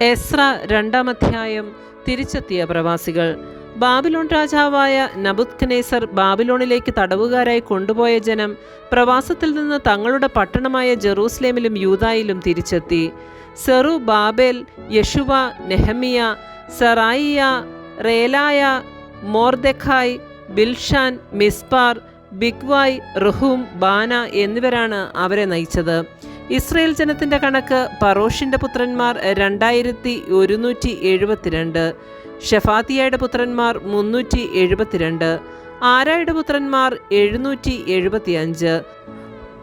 എസ്ര രണ്ടാം അധ്യായം തിരിച്ചെത്തിയ പ്രവാസികൾ. ബാബിലോൺ രാജാവായ നബുദ്ഖനേസർ ബാബിലോണിലേക്ക് തടവുകാരായി കൊണ്ടുപോയ ജനം പ്രവാസത്തിൽ നിന്ന് തങ്ങളുടെ പട്ടണമായ ജെറൂസലേമിലും യൂതായിലും തിരിച്ചെത്തി. സെറു ബാബേൽ യഷുവ നെഹമിയ സറായിയ റേലായ മോർദെഖായ് ബിൽഷാൻ മിസ്പാർ ബിഗ്വായ് റുഹൂം ബാന എന്നിവരാണ് അവരെ നയിച്ചത്. ഇസ്രയേൽ ജനത്തിന്റെ കണക്ക് പറോഷിന്റെ പുത്രന്മാർ രണ്ടായിരത്തി ഒരുന്നൂറ്റി എഴുപത്തിരണ്ട് ഷെഫാത്തിയയുടെ പുത്രന്മാർ മുന്നൂറ്റി എഴുപത്തിരണ്ട് ആരായുടെ പുത്രന്മാർ എഴുന്നൂറ്റി എഴുപത്തിയഞ്ച്.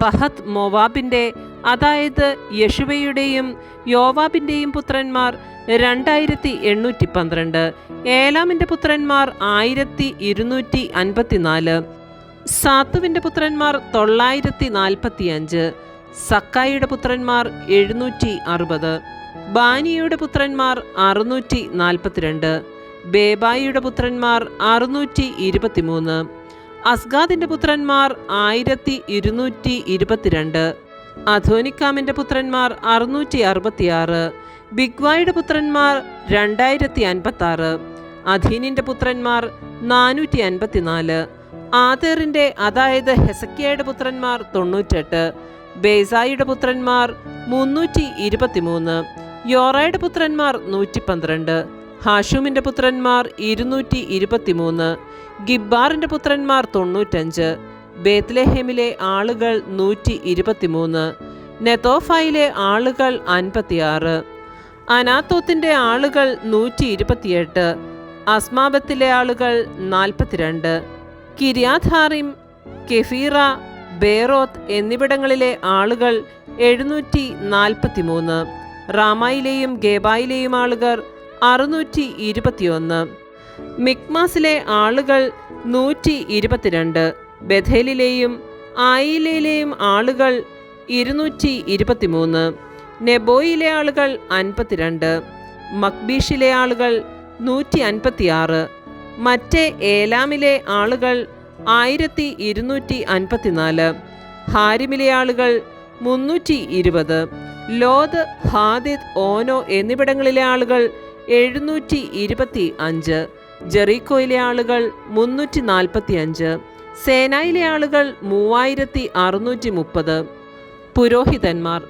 പഹത് മൊവാബിന്റെ അതായത് യശുവയുടെയും യോവാബിന്റെയും പുത്രന്മാർ രണ്ടായിരത്തി എണ്ണൂറ്റി പന്ത്രണ്ട് ഏലാമിന്റെ പുത്രന്മാർ ആയിരത്തി ഇരുന്നൂറ്റി അൻപത്തിനാല് സാത്തുവിന്റെ പുത്രന്മാർ തൊള്ളായിരത്തി നാൽപ്പത്തിയഞ്ച് സക്കായിയുടെ പുത്രന്മാർ എഴുന്നൂറ്റി അറുപത് ബാനിയുടെ പുത്രന്മാർ അറുന്നൂറ്റി നാൽപ്പത്തിരണ്ട് ബേബായിയുടെ പുത്രന്മാർ അറുന്നൂറ്റി ഇരുപത്തിമൂന്ന് അസ്ഗാദിന്റെ പുത്രന്മാർ ആയിരത്തി ഇരുന്നൂറ്റി ഇരുപത്തിരണ്ട് അധോനിക്കാമിന്റെ പുത്രന്മാർ അറുന്നൂറ്റി അറുപത്തിയാറ് ബിഗ്വായുടെ പുത്രന്മാർ രണ്ടായിരത്തി അൻപത്തി ആറ് അധീനിന്റെ പുത്രന്മാർ നാനൂറ്റി അൻപത്തിനാല് ആതേറിന്റെ അതായത് ഹെസക്കിയയുടെ പുത്രന്മാർ തൊണ്ണൂറ്റെട്ട് ബേസായിയുടെ പുത്രന്മാർ മുന്നൂറ്റി ഇരുപത്തിമൂന്ന് യോറയുടെ പുത്രന്മാർ നൂറ്റി പന്ത്രണ്ട് ഹാഷൂമിന്റെ പുത്രന്മാർ ഇരുന്നൂറ്റി ഇരുപത്തിമൂന്ന് ഗിബ്ബാറിന്റെ പുത്രന്മാർ തൊണ്ണൂറ്റഞ്ച് ബേത്ലഹേമിലെ ആളുകൾ നൂറ്റി ഇരുപത്തിമൂന്ന് നെതോഫായിലെ ആളുകൾ അൻപത്തിയാറ് അനാത്തോത്തിന്റെ ആളുകൾ നൂറ്റി ഇരുപത്തിയെട്ട് അസ്മാബത്തിലെ ആളുകൾ നാൽപ്പത്തിരണ്ട് കിരിയാധാറിം കെഫീറ ബേറോത്ത് എന്നിവിടങ്ങളിലെ ആളുകൾ എഴുന്നൂറ്റി നാൽപ്പത്തിമൂന്ന് റാമായിലെയും ഗേബായിലെയും ആളുകൾ അറുന്നൂറ്റി ഇരുപത്തിയൊന്ന് മിക്മാസിലെ ആളുകൾ നൂറ്റി ഇരുപത്തിരണ്ട് ബഥേലിലെയും ആയിലയിലെയും ആളുകൾ ഇരുന്നൂറ്റി ഇരുപത്തിമൂന്ന് നെബോയിലെ ആളുകൾ അൻപത്തിരണ്ട് മക്ബീഷിലെ ആളുകൾ നൂറ്റി അൻപത്തിയാറ് മറ്റേ ഏലാമിലെ ആളുകൾ ആയിരത്തി ഇരുന്നൂറ്റി അൻപത്തിനാല് ഹാരിമിലെ ആളുകൾ മുന്നൂറ്റി ഇരുപത് ലോത് ഹാദിദ് ഓനോ എന്നിവിടങ്ങളിലെ ആളുകൾ എഴുന്നൂറ്റി ഇരുപത്തി അഞ്ച് ജെറീക്കോയിലെ ആളുകൾ മുന്നൂറ്റി നാൽപ്പത്തി അഞ്ച് സേനായിലെ ആളുകൾ മൂവായിരത്തി അറുന്നൂറ്റി മുപ്പത് പുരോഹിതന്മാർ.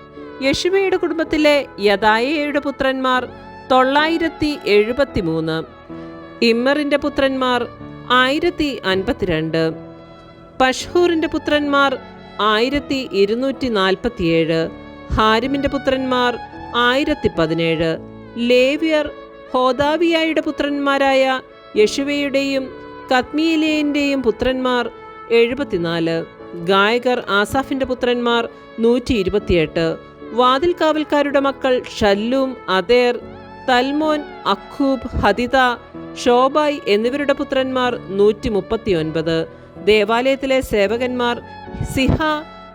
യശുവയുടെ കുടുംബത്തിലെ യദായയുടെ പുത്രന്മാർ തൊള്ളായിരത്തി എഴുപത്തി മൂന്ന് ഇമ്മറിന്റെ പുത്രന്മാർ ആയിരത്തി അൻപത്തിരണ്ട് പഷ്ഹൂറിന്റെ പുത്രന്മാർ ആയിരത്തി ഇരുന്നൂറ്റി നാൽപ്പത്തിയേഴ് ഹാരിമിന്റെ പുത്രന്മാർ ആയിരത്തി പതിനേഴ് ലേവിയർ ഹോദാവിയായുടെ പുത്രന്മാരായ യശുവയുടെയും കത്മിയിലേന്റെയും പുത്രന്മാർ എഴുപത്തിനാല്. ഗായകർ ആസാഫിന്റെ പുത്രന്മാർ നൂറ്റി ഇരുപത്തിയെട്ട് വാതിൽക്കാവൽക്കാരുടെ മക്കൾ ഷല്ലൂം അതേർ തൽമോൻ അഖൂബ് ഹദിത ഷോബായ് എന്നിവരുടെ പുത്രന്മാർ നൂറ്റി മുപ്പത്തിയൊൻപത് ദേവാലയത്തിലെ സേവകന്മാർ Ziha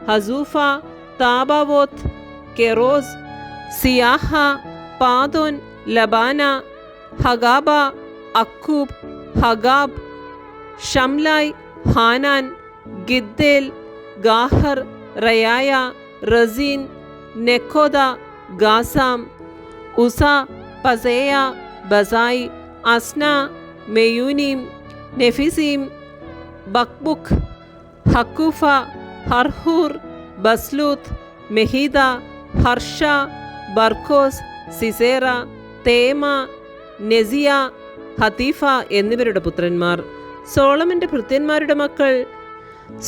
Hasupha Tabbaoth Keros Siaha Padon Lebanah Hagabah Akkub Hagab Shamlai Hanan Giddel Gahar Reaiah Rezin Nekoda Gazzam Uzza Paseah Besai Asnah Meunim Nephisim Bakbuk Hakupha Harhur Bazluth Mehida Harsha Barkos Sisera Temah Neziah Hatipha എന്നിവരുടെ പുത്രന്മാർ. സോളമന്റെ ഭൃത്യന്മാരുടെ മക്കൾ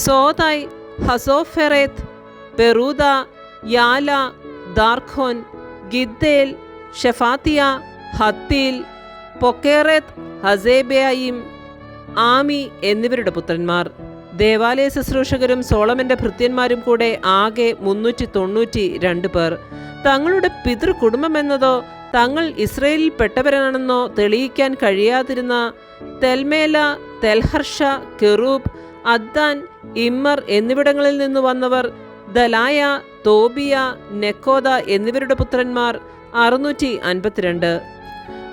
സോതായ് ഹസോഫെറേത്ത് പെറൂദ യാല ദാർഖോൻ ഗിദ്ദേൽ ഷെഫാത്തിയ ഹത്തീൽ പൊക്കേറത്ത് ഹസേബയായിം ആമി എന്നിവരുടെ പുത്രന്മാർ. ദേവാലയ ശുശ്രൂഷകരും സോളമന്റെ ഭൃത്യന്മാരും കൂടെ ആകെ മുന്നൂറ്റി തൊണ്ണൂറ്റി രണ്ട് പേർ. തങ്ങളുടെ പിതൃ കുടുംബമെന്നതോ തങ്ങൾ ഇസ്രയേലിൽ പെട്ടവരാണെന്നോ തെളിയിക്കാൻ കഴിയാതിരുന്ന തെൽമേല തെൽഹർഷ കെറൂബ് അദ്ദാൻ ഇമ്മർ എന്നിവിടങ്ങളിൽ നിന്ന് വന്നവർ ദലായ തോബിയ നെക്കോദ എന്നിവരുടെ പുത്രന്മാർ അറുന്നൂറ്റി അൻപത്തിരണ്ട്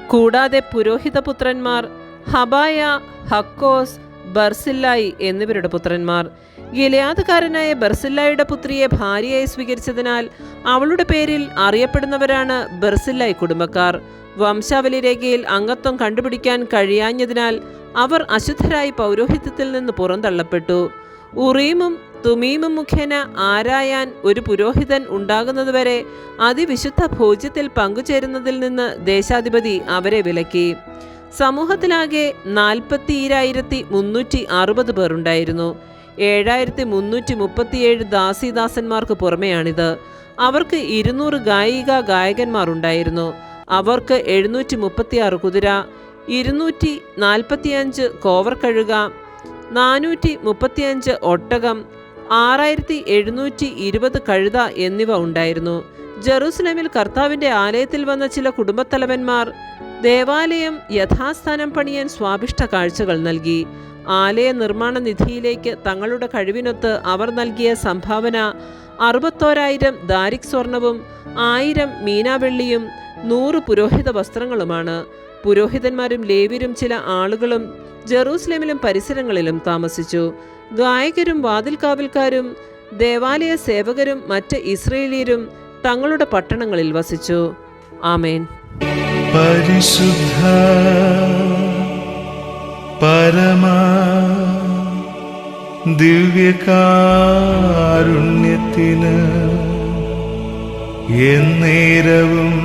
കൂടാതെ പുരോഹിത പുത്രന്മാർ ഹബായ ഹക്കോസ് ബർസില്ലായി എന്നിവരുടെ പുത്രന്മാർ. ഗിലയാദുകാരനായ ബർസില്ലായുടെ പുത്രിയെ ഭാര്യയായി സ്വീകരിച്ചതിനാൽ അവളുടെ പേരിൽ അറിയപ്പെടുന്നവരാണ് ബർസില്ലായി കുടുംബക്കാർ. വംശാവലി രേഖയിൽ അംഗത്വം കണ്ടുപിടിക്കാൻ കഴിയാഞ്ഞതിനാൽ അവർ അശുദ്ധരായി പൗരോഹിത്യത്തിൽ നിന്ന് പുറന്തള്ളപ്പെട്ടു. ഉറീമും തുമീമും മുഖേന ആരായാൻ ഒരു പുരോഹിതൻ ഉണ്ടാകുന്നതുവരെ അതിവിശുദ്ധ ഭോജ്യത്തിൽ പങ്കുചേരുന്നതിൽ നിന്ന് ദേശാധിപതി അവരെ വിലക്കി. സമൂഹത്തിലാകെ നാൽപ്പത്തിയിരായിരത്തി മുന്നൂറ്റി അറുപത് പേർ ഉണ്ടായിരുന്നു ഏഴായിരത്തി മുന്നൂറ്റി മുപ്പത്തിയേഴ് ദാസിദാസന്മാർക്ക് പുറമെയാണിത്. അവർക്ക് ഇരുന്നൂറ് ഗായിക ഗായകന്മാർ ഉണ്ടായിരുന്നു അവർക്ക് എഴുന്നൂറ്റി മുപ്പത്തിയാറ് കുതിര ഇരുന്നൂറ്റി നാൽപ്പത്തിയഞ്ച് കോവർ കഴുക നാനൂറ്റി മുപ്പത്തിയഞ്ച് ഒട്ടകം ആറായിരത്തി എഴുന്നൂറ്റി ഇരുപത് കഴുത എന്നിവ ഉണ്ടായിരുന്നു. ജെറൂസലേമിൽ കർത്താവിന്റെ ആലയത്തിൽ വന്ന ചില കുടുംബത്തലവന്മാർ ദേവാലയം യഥാസ്ഥാനം പണിയാൻ സ്വാഭിഷ്ട കാഴ്ചകൾ നൽകി. ആലയ നിർമ്മാണ നിധിയിലേക്ക് തങ്ങളുടെ കഴിവിനൊത്ത് അവർ നൽകിയ സംഭാവന അറുപത്തോരായിരം ദാരിക് സ്വർണവും ആയിരം മീനാവെള്ളിയും നൂറ് പുരോഹിത വസ്ത്രങ്ങളുമാണ്. പുരോഹിതന്മാരും ലേവ്യരും ചില ആളുകളും ജെറൂസലേമിലും പരിസരങ്ങളിലും താമസിച്ചു. ഗായകരും വാതിൽകാവൽക്കാരും ദേവാലയ സേവകരും മറ്റ് ഇസ്രയേലിയരും തങ്ങളുടെ പട്ടണങ്ങളിൽ വസിച്ചു. ആമേൻ. പരിശുദ്ധ ദിവ്യകാരുണ്യത്തിന് എന്നേരവും